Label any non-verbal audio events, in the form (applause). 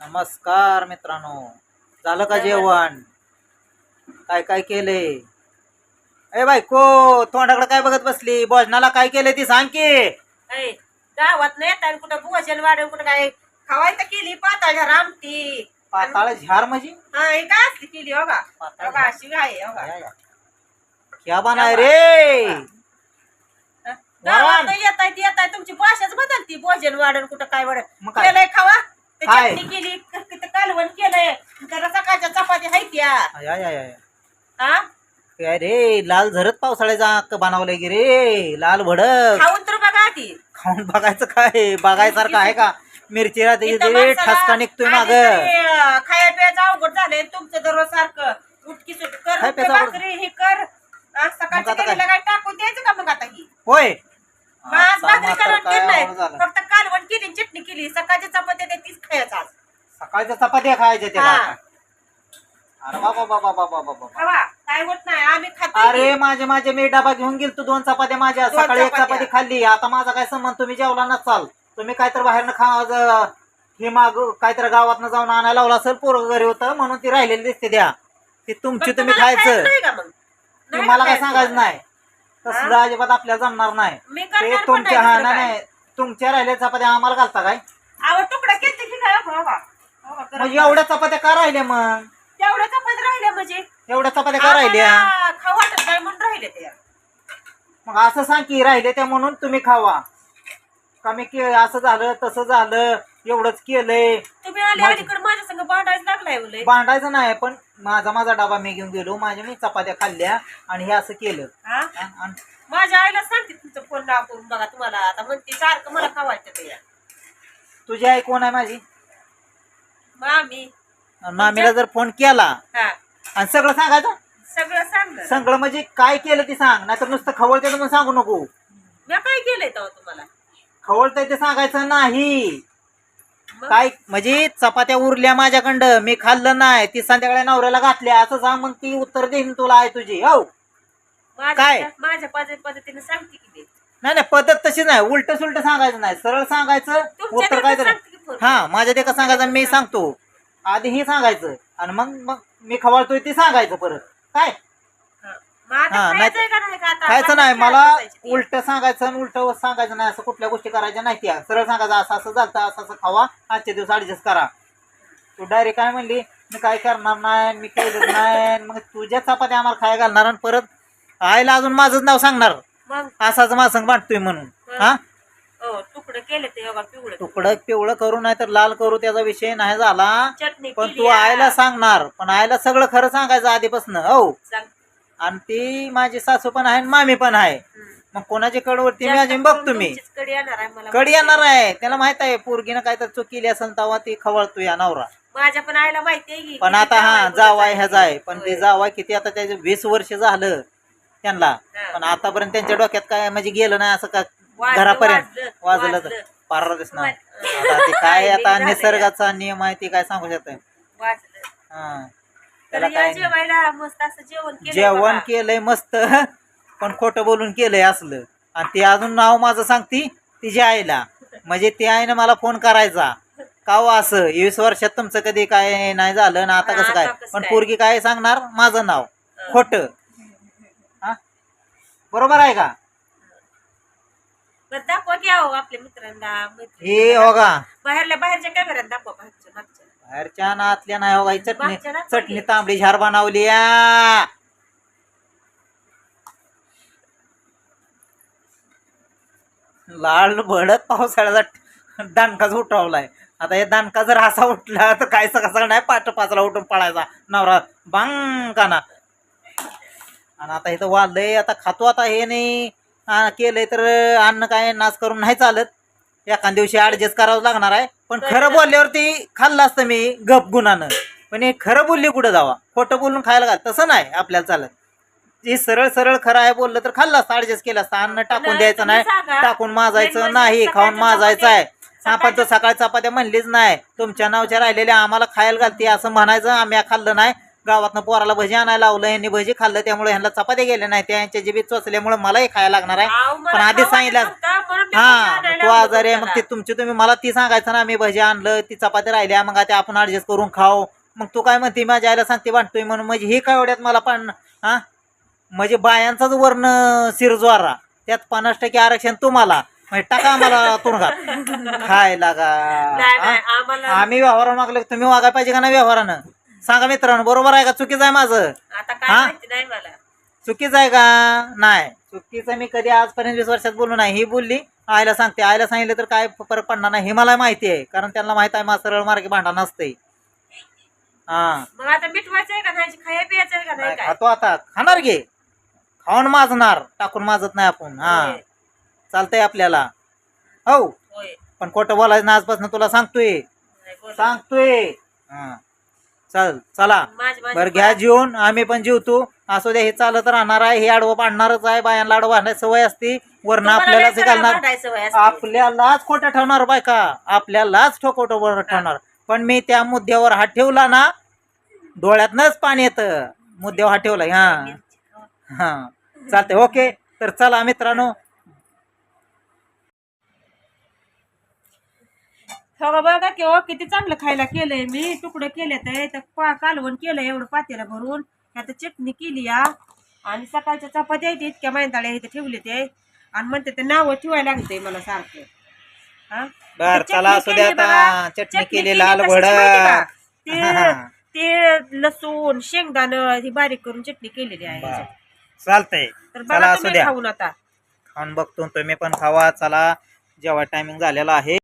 नमस्कार मित्रांनो. झालं का जेवण? काय काय केलंय ए बायको तोंडाकडे काय बघत बसली? भोजनाला काय केलंय ती सांग की. ऐ, गावात नाही येत आणि कुठं भोजन वाढ कुठं काय खावायचं केली पाताळच्या रामटी पाताळ झार म्हणजे? हा हे काय असली केली हो का? पाताळ हो का, अशी आहे हो का? क्या बनाय रे? गावात येत आहे येत आहे तुमची भाषाच बदलती भोजन वाढन कुठं काय वाढ मग काय? केलंय खावा? ते काय? चटणी केली तिथं कालवण केलंय. त्याला सकाळच्या चपाती हाय त्या. आय, आय, आय, आय. हा? काय रे लाल झरत पावसाळ्याचा अक्क बनवलंय की रे? लाल भडक. खाऊन तर बघा आधी. खाऊन बघायचं काय? बघायसारखं आहे का? मिरची राहते इथं रे माणसाला ठसका निघतोय माग. आधी तरी, अं, खाया प्यायचं अवघड झालंय. तुमचं दररोज सारखं उठकी सुट कर खाया ते प्यायचं अवघड. भाकरी हे कर. आज मग सकाळच्या आता काय? केलेलं काय टाकून द्यायचं का मग आता ही? होय. आज आता भाकरी मात्र कालवण काय केलं नाही अवघड झालं. फक्त कालवण केली चटणी केली. सकाळची चपाती सकाळच्या चपात्या खायच्या त्या हा. अरे बाबा बाबा बाबा बाबा खावा. काय होत नाही आम्ही खातो अरे माझे माझे मी डबा घेऊन गेलतो दोन चपात्या माझ्या. दोन सकाळी एक चपात्या. चपाती खाल्ली. आता माझा काय संबंध? तुम्ही जेवला नसाल. तुम्ही काहीतरी बाहेरनं खा ज- हे माग काहीतरी गावातनं जाऊन आणायला लावलं असेल पोरग घरी होतं म्हणून ती राहिलेली दिसते द्या. ती तुमची तुम्ही खायचं. नाही का मग? ती नाही मला काय खायचं. सांगायचं नाही. तसलं अजिबात आपल्याला जमणार नाही. मी ते करणार पण तुमच्या नाही हा दुसरं नाही काय. नाही तुमच्या राहिलेल्या चपात्या आम्हाला घालता काय अहो तुकडा केलते की काय हो बा? हो बा, करा. मग एवढ्या चपात्या का राहिल्या मग? तेवढ्या चपाती राहिल्या म्हणजे? एवढ्या चपात्या का राहिल्या? आम्हाला खाऊ वाटत नाही म्हणून राहिले ते. मग असं सांग की राहिले त्या म्हणून तुम्ही खावा. कमी के असं झालं तसं झालं एवढंच केलंय. तुम्ही आले माझं- अलीकडे माझ्या संग भांडायला लागलाय बोले भांडायचं नाही पण माझा माझा डबा मी घेऊन गेलो. माझ्या मी चपात्या खाल्ल्या आणि हे असं केलं. हा? हा, आणि माझ्या आईला सांगते तुमचं फोन नाव करून बघा तुम्हाला. आता म्हणते सारखं मला खावायचं ते. तुझी आई कोण आहे माझी? मामी. आणि मामीला जर फोन केला हा. आणि सगळं सांगायचं? सगळं सांगलं सगळं म्हणजे काय केलं ते सांग नाहीतर नुसतं खवळते म्हणून सांगू नको. मी काय केलंय तेव्हा तुम्हाला? खवळतंय ते सांगायचं नाही. मग? काय म्हणजे चपात्या उरल्या माझ्याकडं मी खाल्लं नाही ती संध्याकाळी नवऱ्याला घातल्या असं सांग मग ती उत्तर देईन तुला आहे तुझी हो. काय? माझ्या माझ्या पद्धत पद्धतीने सांगते की मी नाही नाही पद्धत तशी नाही उलट सुलट सांगायचं नाही सरळ सांगायचं तुमच्या उत्तर काय सांगते की फोन. हा माझ्या ते का सांगायचं मी सांगतो. आधी हे सांगायचं आणि मग मग मी खवळतोय ते सांगायचं परत. काय? हा. नाही-? खायचं नाही. मला. उलट सांगायचं आणि उलट सांगायचं नाही. असं कुठल्या गोष्टी करायच्या नाही त्या. सरळ सांगायचं असं असं झालं असं असं खावा. आजच्या दिवस ऍडजस्ट करा. तू डायरेक्ट काय म्हणली? मी काय करणार नाही मी केलं नाही. मग तुझ्या चपात्या आम्हाला खायला घालणार आणि परत आईला अजून माझंच नाव सांगणार. मग? असाच माझं संग बांधतोय म्हणून. हा? हो. तुकडं केले ते बघा पिवळं. तुकडं पिवळं करू नाही तर लाल करू त्याचा विषय नाही झाला. चटणी पण केली तू आ. आईला सांगणार. पण आईला सगळं खरं सांगायचं आधीपासून हो. सांग. आणि ती माझी सासू पण आहे आणि मामी पण आहे. हम्म. मग कोणाची कडवरती मी अजून मी. तुमचीच कडी येणार आहे मला कडी येणार आहे. त्याला माहीत आहे पोरगीनं काय तर चूक केली असेल तेव्हा ती खवळतो या नवरा. माझ्या पण आईला माहिती आहे की पण किती आता हा जावाय बोलत ह्याचा आहे. पण ते होय. जावाय किती आता त्याचे वीस वर्ष झालं त्यांना. हा. पण आतापर्यंत त्यांच्या डोक्यात काय म्हणजे गेलं नाही असं का घरापर्यंत. वाजलं, तर. पार दिसणार. आता ते (laughs) काय आता. निसर्गाचा नियम आहे ते काय सांगू शकत. हा. त्याला काय जेवण केलं जेवण केलंय मस्त. पण खोटं बोलून केलंय असलं. आणि ते अजून नाव माझं सांगती तिच्या आईला. म्हणजे त्या आईनं मला फोन करायचा. का हो असं? वीस वर्षात तुमचं कधी काय नाही झालं ना आता कसं काय? पण? पोरगी काय सांगणार? माझं नाव. खोट. बरोबर आहे का? बरं दाखवा की अहो आपल्या मित्रांना मैत्रिणींना. हे हो का बाहेरल्या बाहेरच्या कॅमेऱ्यात दाखवा बाहेरच्या मागच्या बाहेरच्या नातल्या नाही हो का ही चटणी चटणी. तांबडी झार बनवली या. लाल भडक पावसाळ्याचा दानकाच उठवलाय आता हे दानका जर असा उठला तर काय सकाळ सकाळ नाही पाच पाचला उठून पळायचा नवरा बांग काना आणि आता इथं वाढलंय आता खातो आता हे नाही हा, केलंय तर अन्न काय नाच करून नाही चालत. एखाद्या दिवशी ऍडजस्ट करावं लागणार आहे. पण खरं बोलल्यावरती खाल्लं असतं मी गप गुणानं. पण हे खरं बोलली कुठं जावा? खोटं बोलून खायला घाल. तसं नाही आपल्याला चालत. जे सरळ सरळ खरं आहे बोललं तर खाल्लं असतं ऍडजस्ट केलं असतं. अन्न टाकून द्यायचं नाही. टाकून माजायचं नाही खाऊन माजायचं आहे. आपण तर सकाळ चपात्या म्हणलीच नाही. तुमच्या नावच्या राहिलेल्या आम्हाला खायला घालते असं म्हणायचं. आम्ही खाल्लं नाही. गावातनं पोराला भजी आणायला लावलं यांनी भजी खाल्लं त्यामुळे ह्यांना चपात्या गेल्या नाही त्यांच्या जिबीत चोचल्यामुळे मलाही खायला लागणार आहे. पण आधी सांगितलं हा तू आजारी आहे मग ते. तुमची तुम्ही मला ती सांगायचं ना मी भजी आणलं ती चपाती राहिल्या मग आता आपण ऍडजस्ट करून खाऊ. मग तू काय म्हणते माझ्या आईला सांगते वाटतोय म्हणून. म्हणजे हे काय एवढ्यात मला पण हा? म्हणजे बायांचाच वर्ण शिरजवारा. त्यात पन्नास टक्के आरक्षण तुम्हाला. म्हणजे टाका आम्हाला तुणगात (laughs) खायला का आम्ही व्यवहारानं मागले तुम्ही वागायला पाहिजे का नाही व्यवहारानं? सांगा मित्रांनो बरोबर आहे का? चुकीचं आहे माझं. आता काय हा? माहिती नाही मला. चुकीचं आहे का? नाही. चुकीचं मी कधी आजपर्यंत वीस वर्षात बोललो नाही. ही बोलली आईला सांगते. आईला सांगितलं तर काय फरक पडणार नाही. हे मला माहिती आहे. कारण त्यांना माहीत आहे मा सरळ मार्गे भांडा नसते हा. मग आता मिठवायचं आहे का नाही? खाया पियाचं आहे का नाही नाही, काय? खातो आता. खाणार घे. खाऊन माजणार. टाकून माजत नाही आपण. हा. होय, चालतंय आपल्याला. हो. होय. पण खोटं बोलायचं ना आजपासून तुला सांगतोय. नाही, बोला. सांगतोय. हा. चल चला. बरं घ्या जेवून. आम्ही पण जेवतो. असू द्या हे चालत राहणार आहे. हे आडवं पाडणारच आहे. बायांना आडवं पाडण्याची सवय असते. वरनं आपल्यालाच लय घालणार. आपल्यालाच खोटं ठेवणार बायका आपल्यालाच ठोकोटो ठेवणार. पण मी त्या मुद्द्यावर हात ठेवला ना डोळ्यातनच पाणी येतं. मुद्द्यावर हात ठेवला हा. हा. चालतंय. ओके. तर चला मित्रांनो का बघा की हो किती चांगलं खायला केलंय मी. तुकडं केले तर पा कालवण केलं एवढं पातेला भरून. आता चटणी केली या. आणि सकाळच्या चपात्या आहेत इतक्या मैदाळ्या इथे ठेवले ते. आणि म्हणते ते नावं ठेवायला लागतंय मला सारखं. हा? बर ते चला चटणी असू द्या केली आता. बघा. चटणी केली केली लाल कशाची माहिती का? भडक (laughs) ते ते लसूण शेंगदाणं ही बारीक करून चटणी केलेली आहे. बर. चालतंय. तर चला बघा असू तुम्ही द्या. खाऊन आता. खाऊन बघतो तुम्ही पण खावा. चला जेव्हा टायमिंग झालेला आहे.